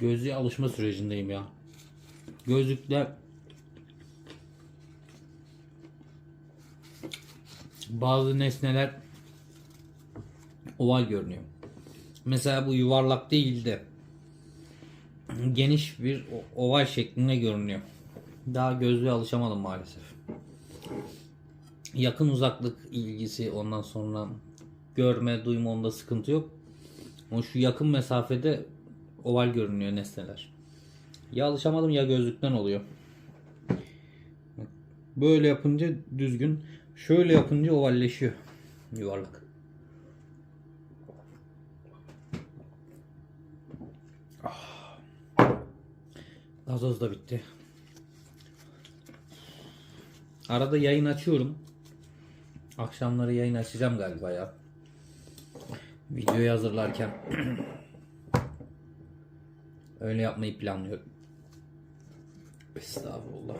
Gözlüğe alışma sürecindeyim ya. Gözlükle bazı nesneler oval görünüyor. Mesela bu yuvarlak değil de geniş bir oval şeklinde görünüyor. Daha gözlüğe alışamadım maalesef. Yakın uzaklık ilgisi ondan sonra görme, duyma onda sıkıntı yok. Ama şu yakın mesafede oval görünüyor nesneler. Ya alışamadım ya gözlükten oluyor. Böyle yapınca düzgün, şöyle yapınca ovalleşiyor. Yuvarlak. Gazoz da bitti. Arada yayın açıyorum. Akşamları yayın açacağım galiba ya. Videoyu hazırlarken öyle yapmayı planlıyorum. Estağfurullah.